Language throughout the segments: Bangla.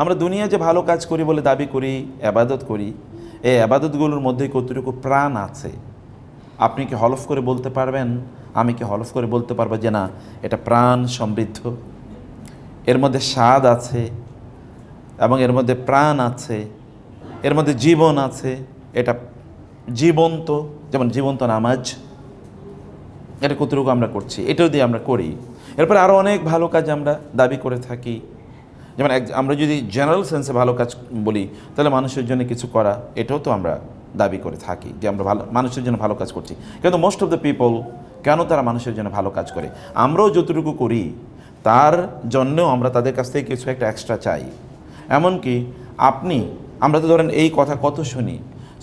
আমরা দুনিয়া যে ভালো কাজ করি বলে দাবি করি, আবাদত করি, এই আবাদতগুলোর মধ্যে কতটুকু প্রাণ আছে? আপনি কি হলফ করে বলতে পারবেন? আমি কি হলফ করে বলতে পারব যে না, এটা প্রাণ সমৃদ্ধ। এর মধ্যে স্বাদ আছে এবং এর মধ্যে প্রাণ আছে, এর মধ্যে জীবন আছে, এটা জীবন্ত, যেমন জীবন্ত নামাজ। এটা কতটুকু আমরা করছি? এটাও দিয়ে আমরা করি। এরপরে আরও অনেক ভালো কাজ আমরা দাবি করে থাকি। যেমন এক আমরা যদি জেনারেল সেন্সে ভালো কাজ বলি, তাহলে মানুষের জন্য কিছু করা, এটাও তো আমরা দাবি করে থাকি যে আমরা ভালো মানুষের জন্য ভালো কাজ করছি। কিন্তু মোস্ট অফ দ্য পিপল কেন তারা মানুষের জন্য ভালো কাজ করে? আমরাও যতটুকু করি, তার জন্যও আমরা তাদের কাছ থেকে কিছু একটা এক্সট্রা চাই। এমনকি আপনি, আমরা তো ধরেন এই কথা কত শুনি,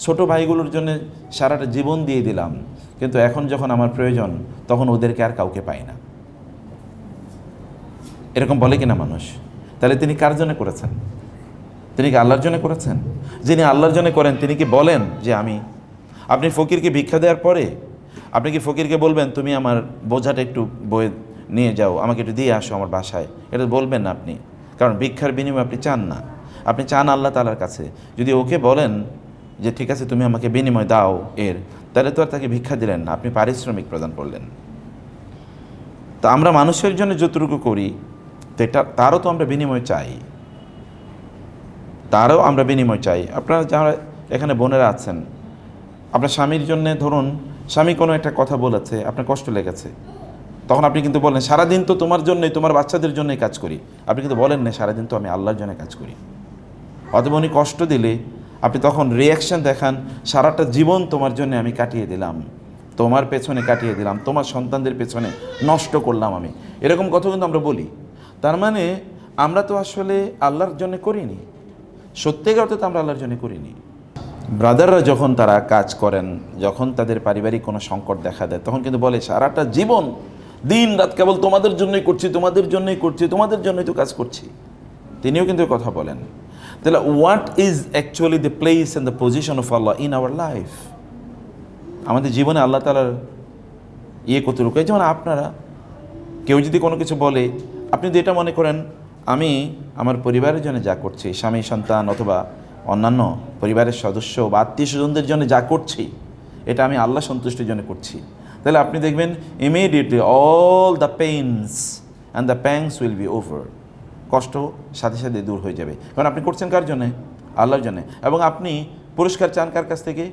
ছোট ভাইগুলোর জন্য সারাটা জীবন দিয়ে দিলাম, কিন্তু এখন যখন আমার প্রয়োজন, তখন ওদেরকে আর কাউকে পাই না। এরকম বলে কিনা মানুষ? তাহলে তিনি কার জন্য করেছেন? তিনি কি আল্লাহর জন্য করেছেন? যিনি আল্লাহর জন্য করেন, তিনি কি বলেন যে আমি? আপনি ফকিরকে ভিক্ষা দেওয়ার পরে আপনি কি ফকিরকে বলবেন, তুমি আমার বোঝাটা একটু বয়ে নিয়ে যাও, আমাকে একটু দিয়ে আসো আমার বাসায় এটা বলবেন না আপনি। কারণ ভিক্ষার বিনিময়ে আপনি চান না। আপনি চান আল্লাহ তালার কাছে। যদি ওকে বলেন যে, ঠিক আছে, তুমি আমাকে বিনিময় দাও এর তাহলে তো আর তাকে ভিক্ষা দিলেন না। আপনি পারিশ্রমিক প্রদান করলেন। তো আমরা মানুষের জন্য যতটুকু করি তো এটা, তারও তো আমরা বিনিময় চাই। তারও আমরা বিনিময় চাই। আপনারা যারা এখানে বোনেরা আছেন, আপনার স্বামীর জন্যে ধরুন, স্বামী কোনো একটা কথা বলেছে, আপনার কষ্ট লেগেছে, তখন আপনি কিন্তু বলেন, সারাদিন তো তোমার জন্যই, তোমার বাচ্চাদের জন্যই কাজ করি। আপনি কিন্তু বলেন, না, সারাদিন তো আমি আল্লাহর জন্য কাজ করি। অথবা উনি কষ্ট দিলে, আপনি তখন রিয়াকশন দেখান, সারাটা জীবন তোমার জন্য আমি কাটিয়ে দিলাম, তোমার পেছনে কাটিয়ে দিলাম, তোমার সন্তানদের পেছনে নষ্ট করলাম আমি। এরকম কথা কিন্তু আমরা বলি। তার মানে আমরা তো আসলে আল্লাহর জন্য করিনি। সত্যিকার অর্থে তো আমরা আল্লাহর জন্য করিনি। ব্রাদাররা যখন তারা কাজ করেন, যখন তাদের পারিবারিক কোনো সংকট দেখা দেয়, তখন কিন্তু বলে, সারাটা জীবন দিন রাত কেবল তোমাদের জন্যই করছি, তোমাদের জন্যই করছি, তোমাদের জন্যই তো কাজ করছি। তিনিও কিন্তু কথা বলেন। তাহলে what is actually the place and the position of Allah in our life আমাদের জীবনে আল্লাহ তালার ইয়ে কতটুকু? যেমন আপনারা, কেউ যদি কোনো কিছু বলে আপনি যদি এটা মনে করেন, আমি আমার পরিবারের জন্য যা করছি, স্বামী, সন্তান অথবা অন্যান্য পরিবারের সদস্য বা আত্মীয় স্বজনদের জন্য যা করছি, এটা আমি আল্লাহ সন্তুষ্টির জন্য করছি। তাহলে আপনি দেখবেন immediately all the pains and the pangs will be over কষ্ট সাথে সাথে দূর হয়ে যাবে। কারণ আপনি করছেন কার জন্যে? আল্লাহর জন্যে। এবং আপনি পুরস্কার চান কার কাছ থেকে?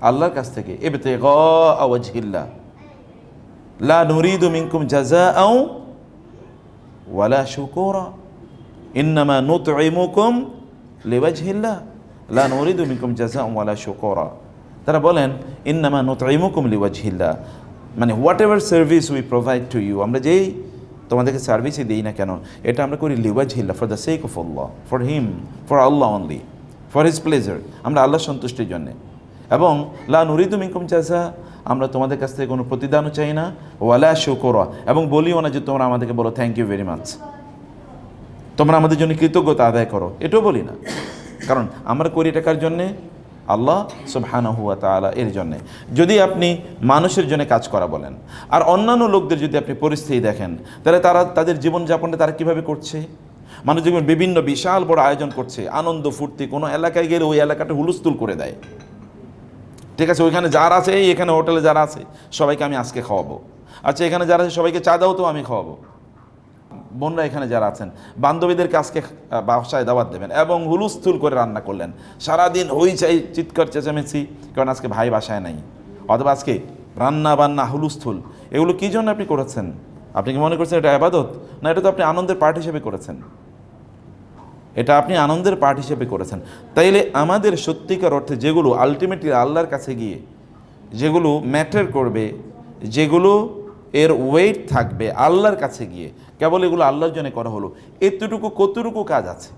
আল্লাহর কাছ থেকে। এবেতে গওয়াজহিল্লা লা নুরিদু মিনকুম জাযাআও ওয়ালা শুকুরা। ইন্নামা নুতঈমুকুম লিওয়াজহিল্লাহ। লা নুরিদু মিনকুম জাযাআও ওয়ালা শুকুরা। তারা বলেন, ইন্নামা নুতঈমুকুম লিওয়াজহিল্লাহ। মানে whatever service we provide to you, আমরা যেই তোমাদেরকে সার্ভিসই দিই না কেন, এটা আমরা করি লিওয়াজহিল্লাহ, for the sake of Allah, for him, for Allah only, for his pleasure, আমরা আল্লাহ সন্তুষ্টির জন্যে। এবং লা নুরিদু মিনকুম চাষা আমরা তোমাদের কাছ থেকে কোনো প্রতিদানও চাই না। ওয়ালা শো শুকরা। এবং বলিও না যে তোমরা আমাদেরকে বলো থ্যাংক ইউ ভেরি মাচ তোমরা আমাদের জন্য কৃতজ্ঞতা আদায় করো। এটাও বলি না। কারণ আমরা করি টাকার জন্যে? আল্লাহ সুবহানা হুয়া তালা এর জন্যে। যদি আপনি মানুষের জন্য কাজ করা বলেন, আর অন্যান্য লোকদের যদি আপনি পরিস্থিতি দেখেন, তাহলে তারা তাদের জীবনযাপনটা তারা কীভাবে করছে? মানুষ বিভিন্ন বিশাল বড় আয়োজন করছে। আনন্দ, ফুর্তি, কোনো এলাকায় গেলে ওই এলাকাটা হুলস্থুল করে দেয়। ঠিক আছে, ওইখানে যারা আছে এখানে হোটেলে যারা আছে, সবাইকে আমি আজকে খাওয়াবো। আচ্ছা এখানে যারা আছে, সবাইকে চা দাও তো, আমি খাওয়াবো। বোনরা এখানে যারা আছেন, বান্ধবীদেরকে আজকে বাসায় দাওয়াত দেবেন এবং হুলুস্থুল করে রান্না করলেন। সারাদিন হই চাই, চিৎকার, চেঁচামেচি, কারণ আজকে ভাই বাসায় নাই। অথবা আজকে রান্না বান্না, হুলুস্থুল, এগুলো কী জন্য আপনি করেছেন? আপনি কি মনে করছেন এটা আবাদত? না, এটা তো আপনি আনন্দের পার্ট হিসেবে করেছেন। এটা আপনি আনন্দের পার্ট হিসেবে করেছেন। তাইলে আমাদের সত্যিকার অর্থে যেগুলো আলটিমেটলি আল্লাহর কাছে গিয়ে, যেগুলো ম্যাটার করবে, যেগুলো এর ওয়েট থাকবে আল্লাহর কাছে গিয়ে, কেবল এগুলো আল্লাহর জন্য করা হলো, এতটুকু কতটুকু কাজ আছে?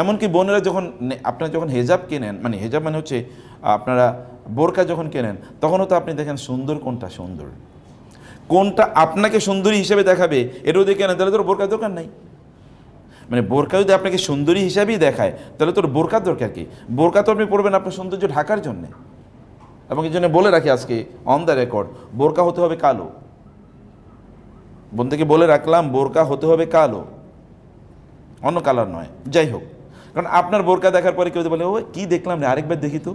এমনকি বোনেরা যখন আপনারা যখন হেজাব কেনেন মানে হেজাব মানে হচ্ছে, আপনারা বোরকা যখন কেনেন, তখনও তো আপনি দেখেন সুন্দর কোনটা সুন্দর। কোনটা আপনাকে সুন্দরী হিসেবে দেখাবে, এটাও দেখে কেনেন তাহলে তোর বোরকার দরকার নাই। মানে বোরকা যদি আপনাকে সুন্দরী হিসাবেই দেখায় তাহলে তোর বোরকার দরকার কি? বোরকা তো আপনি পড়বেন আপনার সৌন্দর্য ঢাকার জন্যে। এবং এই জন্য বলে রাখি আজকে অন দ্য রেকর্ড বোরকা হতে হবে কালো। বন্ধুকে বলে রাখলাম বোরকা হতে হবে কালো। অন্য কালার নয় যাই হোক। কারণ আপনার বোরকা দেখার পরে কেউ বলে ও কি দেখলাম রে আরেকবার দেখি তো।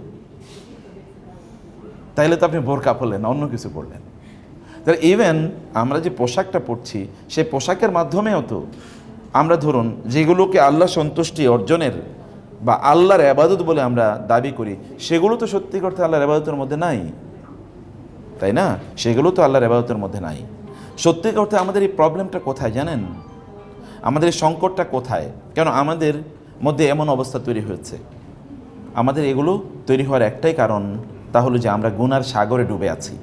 তাইলে তো আপনি বোরকা পরলেন না, অন্য কিছু পরলেন। তাহলে ইভেন আমরা যে পোশাকটা পরছি সেই পোশাকের মাধ্যমেও তো আমরা ধরুন, যেগুলোকে আল্লাহ সন্তুষ্টি অর্জনের বা আল্লাহর আবাদত বলে আমরা দাবি করি, সেগুলো তো সত্যি করতে আল্লাহর আবাদতের মধ্যে নাই। তাই না? সেগুলো তো আল্লাহর আবাদতের মধ্যে নাই। সত্যি করতে আমাদের এই প্রবলেমটা কোথায় জানেন? আমাদের এই সংকটটা কোথায়? কেন আমাদের মধ্যে এমন অবস্থা তৈরি হয়েছে? আমাদের এগুলো তৈরি হওয়ার একটাই কারণ, তা হলো যে আমরা গুনার সাগরে ডুবে আছি।